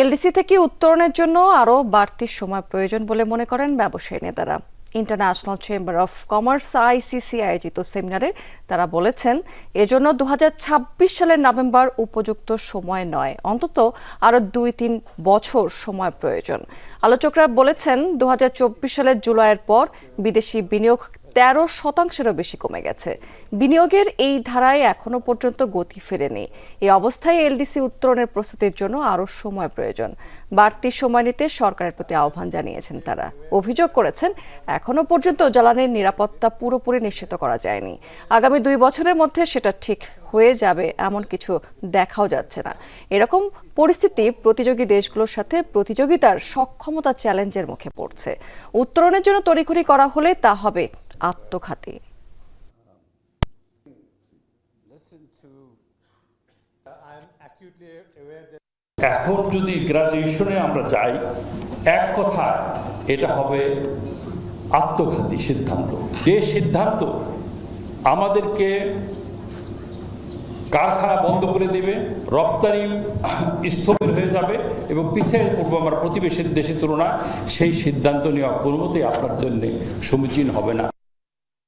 LDC থেকে উত্তরণের জন্য আরও বাড়তি সময় প্রয়োজন বলে মনে করেন ব্যবসায়ী নেতারা। International chamber of commerce, ICC আয়োজিত সেমিনারে তারা বলেছেন, এজন্য দু হাজার ছাব্বিশ সালের নভেম্বর উপযুক্ত সময় নয়, অন্তত আরও দুই তিন বছর সময় প্রয়োজন। আলোচকরা বলেছেন দু হাজার চব্বিশ সালের জুলাইয়ের পর বিদেশি বিনিয়োগ তেরো শতাংশেরও বেশি কমে গেছে। বিনিয়োগের এই ধারায় এখনও পর্যন্ত গতি ফেরেনি। এই অবস্থায় এলডিসি উত্তরণের প্রস্তুতির জন্য আরও সময় প্রয়োজন। বাড়তি সময় নিতে সরকারের প্রতি আহ্বান জানিয়েছেন তারা। অভিযোগ করেছেন এখনও পর্যন্ত জ্বালানির নিরাপত্তা পুরোপুরি নিশ্চিত করা যায়নি। আগামী দুই বছরের মধ্যে সেটা ঠিক হয়ে যাবে এমন কিছু দেখাও যাচ্ছে না। এরকম পরিস্থিতি প্রতিযোগী দেশগুলোর সাথে প্রতিযোগিতার সক্ষমতা চ্যালেঞ্জের মুখে পড়ছে। উত্তরণের জন্য তড়িঘড়ি করা হলে তা হবে আত্মঘাতী। এখন যদি গ্রাজুয়েশনে আমরা যাই, এক কথা এটা হবে আত্মঘাতী সিদ্ধান্ত। যে সিদ্ধান্ত আমাদেরকে কারখানা বন্ধ করে দেবে, রপ্তানি স্থবির হয়ে যাবে এবং পিছিয়ে পড়ব আমার প্রতিবেশী দেশের তুলনায় সেই সিদ্ধান্ত নেওয়া কোনো মতেই আপনার জন্যে সমীচীন হবে না।